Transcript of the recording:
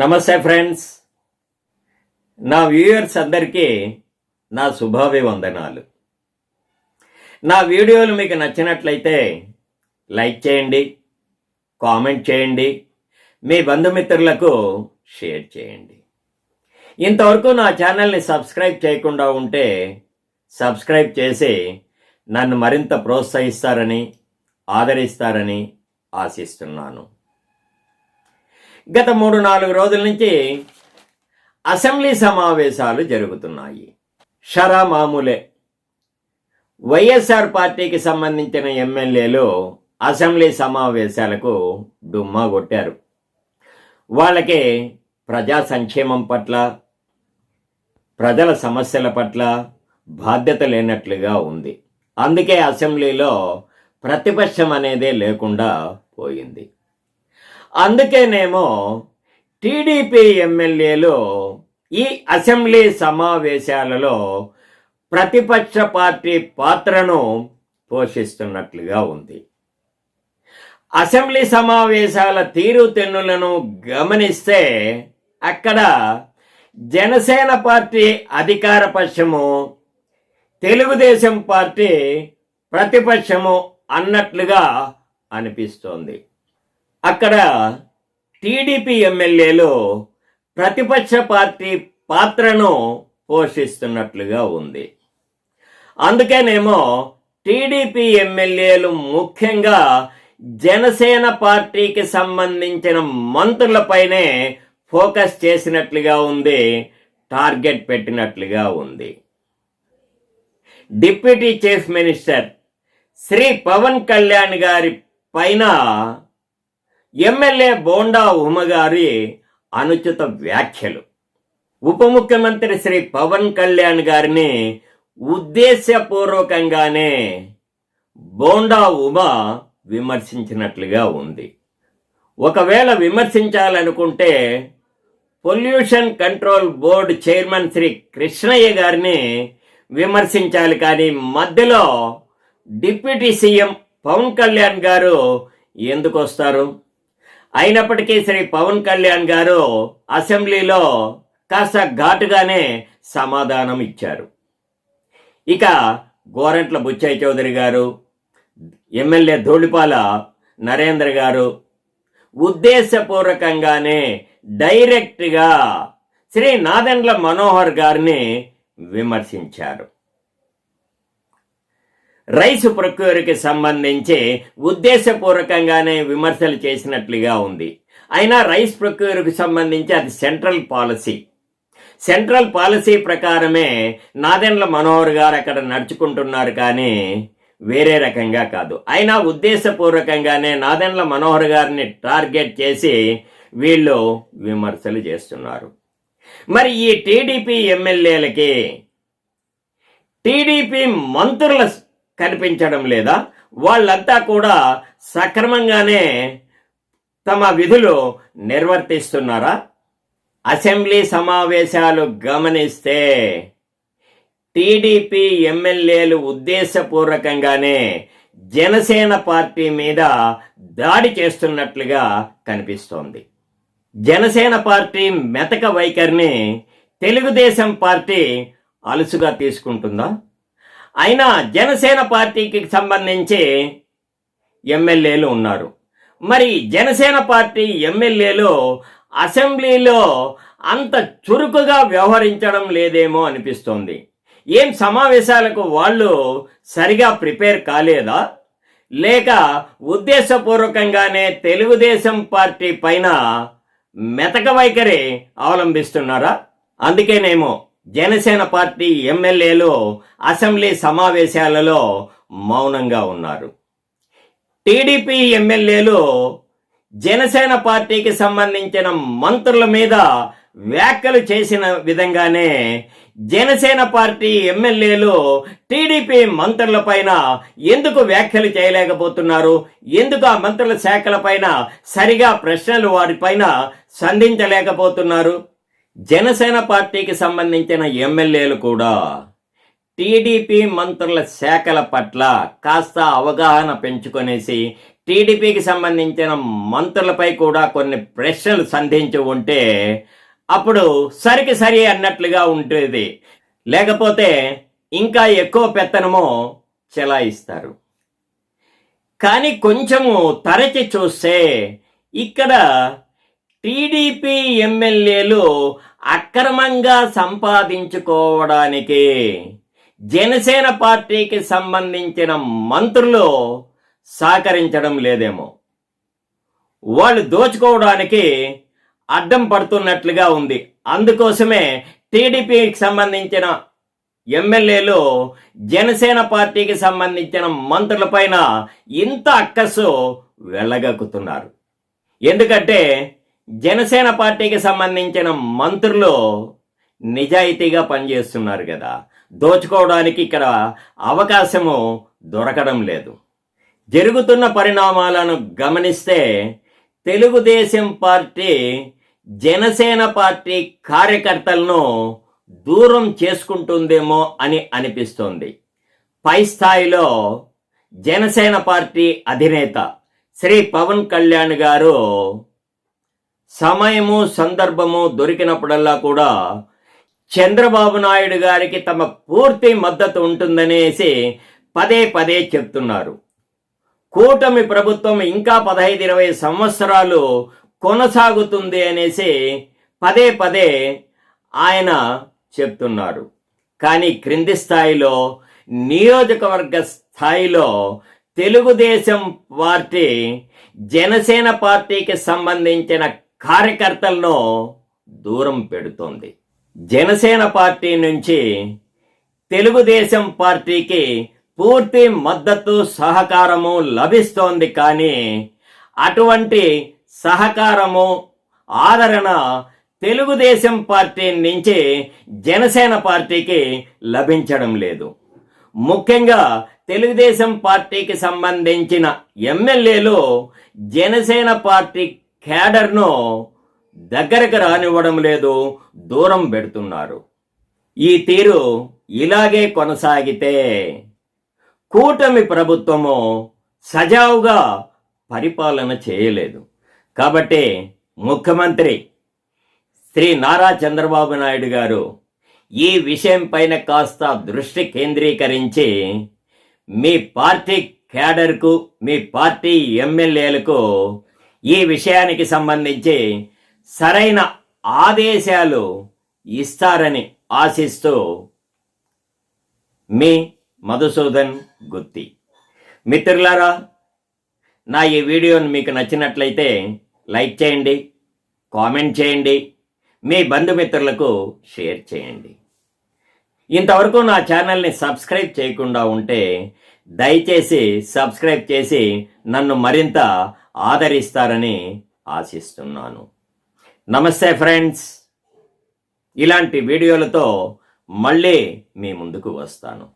నమస్తే ఫ్రెండ్స్. నా వ్యూయర్స్ అందరికీ నా శుభాభివందనాలు. నా వీడియోలు మీకు నచ్చినట్లయితే లైక్ చేయండి కామెంట్ చేయండి మీ బంధుమిత్రులకు షేర్ చేయండి. ఇంతవరకు నా ఛానల్ని సబ్స్క్రైబ్ చేయకుండా ఉంటే సబ్స్క్రైబ్ చేసి నన్ను మరింత ప్రోత్సహిస్తారని ఆదరిస్తారని ఆశిస్తున్నాను. గత మూడు నాలుగు రోజుల నుంచి అసెంబ్లీ సమావేశాలు జరుగుతున్నాయి. షరా మామూలే. వైఎస్ఆర్ పార్టీకి సంబంధించిన ఎమ్మెల్యేలు అసెంబ్లీ సమావేశాలకు డుమ్మా కొట్టారు. వాళ్ళకి ప్రజా సంక్షేమం పట్ల ప్రజల సమస్యల పట్ల బాధ్యత లేనట్లుగా ఉంది. అందుకే అసెంబ్లీలో ప్రతిపక్షం అనేదే లేకుండా పోయింది. అందుకేనేమో టీడీపీ ఎమ్మెల్యేలు ఈ అసెంబ్లీ సమావేశాలలో ప్రతిపక్ష పార్టీ పాత్రను పోషిస్తున్నట్లుగా ఉంది. అసెంబ్లీ సమావేశాల తీరుతెన్నులను గమనిస్తే అక్కడ జనసేన పార్టీ అధికార పక్షము తెలుగుదేశం పార్టీ ప్రతిపక్షము అన్నట్లుగా అనిపిస్తోంది. అక్కడ టీడీపీ ఎమ్మెల్యేలు ప్రతిపక్ష పార్టీ పాత్రను పోషిస్తున్నట్లుగా ఉంది. అందుకేనేమో టీడీపీ ఎమ్మెల్యేలు ముఖ్యంగా జనసేన పార్టీకి సంబంధించిన మంత్రులపైనే ఫోకస్ చేసినట్లుగా ఉంది టార్గెట్ పెట్టినట్లుగా ఉంది. Deputy chief minister Shri Pawan Kalyan గారి పైన ఎమ్మెల్యే బోండా ఉమగారి అనుచిత వ్యాఖ్యలు. ఉప ముఖ్యమంత్రి శ్రీ పవన్ కళ్యాణ్ గారిని ఉద్దేశపూర్వకంగానే బోండా ఉమ విమర్శించినట్లుగా ఉంది. ఒకవేళ విమర్శించాలనుకుంటే pollution control board chairman Shri Krishnaiah గారిని విమర్శించాలి. కానీ మధ్యలో డిప్యూటీ సీఎం పవన్ కళ్యాణ్ గారు ఎందుకు వస్తారు? అయినప్పటికీ శ్రీ పవన్ కళ్యాణ్ గారు అసెంబ్లీలో కాస్త ఘాటుగానే సమాధానం ఇచ్చారు. ఇక గోరంట్ల బుచ్చయ్య చౌదరి గారు ఎమ్మెల్యే ధూళిపాల నరేంద్ర గారు ఉద్దేశపూర్వకంగానే డైరెక్ట్గా శ్రీ నాదెండ్ల మనోహర్ గారిని విమర్శించారు. రైస్ ప్రొక్యూర్కి సంబంధించి ఉద్దేశపూర్వకంగానే విమర్శలు చేసినట్లుగా ఉంది. అయినా రైస్ ప్రొక్యూర్కి సంబంధించి అది సెంట్రల్ పాలసీ. సెంట్రల్ పాలసీ ప్రకారమే నాదెండ్ల మనోహర్ గారు అక్కడ నడుచుకుంటున్నారు కానీ వేరే రకంగా కాదు. అయినా ఉద్దేశపూర్వకంగానే నాదెండ్ల మనోహర్ గారిని టార్గెట్ చేసి వీళ్ళు విమర్శలు చేస్తున్నారు. మరి ఈ టీడీపీ ఎమ్మెల్యేలకి టీడీపీ మంత్రుల కనిపించడం లేదా? వాళ్ళంతా కూడా సక్రమంగానే తమ విధులు నిర్వర్తిస్తున్నారా? అసెంబ్లీ సమావేశాలు గమనిస్తే టీడీపీ ఎమ్మెల్యేలు ఉద్దేశపూర్వకంగానే జనసేన పార్టీ మీద దాడి చేస్తున్నట్లుగా కనిపిస్తోంది. జనసేన పార్టీ మెతక వైఖరిని తెలుగుదేశం పార్టీ అలుసుగా తీసుకుంటుందా? అయినా జనసేన పార్టీకి సంబంధించి ఎమ్మెల్యేలు ఉన్నారు. మరి జనసేన పార్టీ ఎమ్మెల్యేలు అసెంబ్లీలో అంత చురుకుగా వ్యవహరించడం లేదేమో అనిపిస్తోంది. ఏం సమావేశాలకు వాళ్ళు సరిగా ప్రిపేర్ కాలేదా? లేక ఉద్దేశపూర్వకంగానే తెలుగుదేశం పార్టీ పైన మెతక వైఖరి అవలంబిస్తున్నారా? అందుకేనేమో జనసేన పార్టీ ఎమ్మెల్యేలు అసెంబ్లీ సమావేశాలలో మౌనంగా ఉన్నారు. టీడీపీ ఎమ్మెల్యేలు జనసేన పార్టీకి సంబంధించిన మంత్రుల మీద వ్యాఖ్యలు చేసిన విధంగానే జనసేన పార్టీ ఎమ్మెల్యేలు టీడీపీ మంత్రుల పైన ఎందుకు వ్యాఖ్యలు చేయలేకపోతున్నారు? ఎందుకు ఆ మంత్రుల శాఖల పైన సరిగా ప్రశ్నలు వారిపైన సంధించలేకపోతున్నారు? జనసేన పార్టీకి సంబంధించిన ఎమ్మెల్యేలు కూడా టీడీపీ మంత్రుల శాఖల పట్ల కాస్త అవగాహన పెంచుకొనేసి టీడీపీకి సంబంధించిన మంత్రులపై కూడా కొన్ని ప్రశ్నలు సంధించి ఉంటే అప్పుడు సరికి సరి అన్నట్లుగా ఉంటుంది లేకపోతే ఇంకా ఎక్కువ పెత్తనము చెలాయిస్తారు. కానీ కొంచెము తరచి చూస్తే ఇక్కడ టీడీపీ ఎమ్మెల్యేలు అక్రమంగా సంపాదించుకోవడానికి. జనసేన పార్టీకి సంబంధించిన మంత్రులు సహకరించడం లేదేమో. వాళ్ళు దోచుకోవడానికి అడ్డం పడుతున్నట్లుగా ఉంది. అందుకోసమే టీడీపీకి సంబంధించిన ఎమ్మెల్యేలు జనసేన పార్టీకి సంబంధించిన మంత్రులపైన ఇంత అక్కసు వెళ్ళగక్కుతున్నారు ఎందుకంటే జనసేన పార్టీకి సంబంధించిన మంత్రులు నిజాయితీగా పనిచేస్తున్నారు కదా. దోచుకోవడానికి ఇక్కడ అవకాశము దొరకడం లేదు. జరుగుతున్న పరిణామాలను గమనిస్తే తెలుగుదేశం పార్టీ జనసేన పార్టీ కార్యకర్తలను దూరం చేసుకుంటుందేమో అని అనిపిస్తోంది. పై స్థాయిలో జనసేన పార్టీ అధినేత శ్రీ పవన్ కళ్యాణ్ గారు సమయము సందర్భము దొరికినప్పుడల్లా కూడా చంద్రబాబు నాయుడు గారికి తమ పూర్తి మద్దతు ఉంటుందనేసి పదే పదే చెప్తున్నారు. కూటమి ప్రభుత్వం ఇంకా పదహైదు ఇరవై సంవత్సరాలు కొనసాగుతుంది అనేసి పదే పదే ఆయన చెప్తున్నారు. కానీ క్రింది స్థాయిలో నియోజకవర్గ స్థాయిలో తెలుగుదేశం పార్టీ జనసేన పార్టీకి సంబంధించిన కార్యకర్తలను దూరం పెడుతోంది. జనసేన పార్టీ నుంచి తెలుగుదేశం పార్టీకి పూర్తి మద్దతు సహకారము లభిస్తోంది కానీ అటువంటి సహకారము ఆదరణ తెలుగుదేశం పార్టీ నుంచి జనసేన పార్టీకి లభించడం లేదు. ముఖ్యంగా తెలుగుదేశం పార్టీకి సంబంధించిన ఎమ్మెల్యేలు జనసేన పార్టీ క్యాడర్ను దగ్గరకు రానివ్వడం లేదు దూరం పెడుతున్నారు. ఈ తీరు ఇలాగే కొనసాగితే కూటమి ప్రభుత్వము సజావుగా పరిపాలన చేయలేదు. కాబట్టి ముఖ్యమంత్రి శ్రీ నారా చంద్రబాబు నాయుడు గారు ఈ విషయం పైన కాస్త దృష్టి కేంద్రీకరించి మీ పార్టీ క్యాడర్కు మీ పార్టీ ఎమ్మెల్యేలకు ఈ విషయానికి సంబంధించి సరైన ఆదేశాలు ఇస్తారని ఆశిస్తూ మీ మధుసూదన్ గుత్తి. మిత్రులారా నా ఈ వీడియోని మీకు నచ్చినట్లయితే లైక్ చేయండి కామెంట్ చేయండి మీ బంధుమిత్రులకు షేర్ చేయండి. ఇంతవరకు నా ఛానల్ని సబ్స్క్రైబ్ చేయకుండా ఉంటే దయచేసి సబ్స్క్రైబ్ చేసి నన్ను మరింత ఆదరిస్తారని ఆశిస్తున్నాను. నమస్తే ఫ్రెండ్స్. ఇలాంటి వీడియోలతో మళ్ళీ మీ ముందుకు వస్తాను.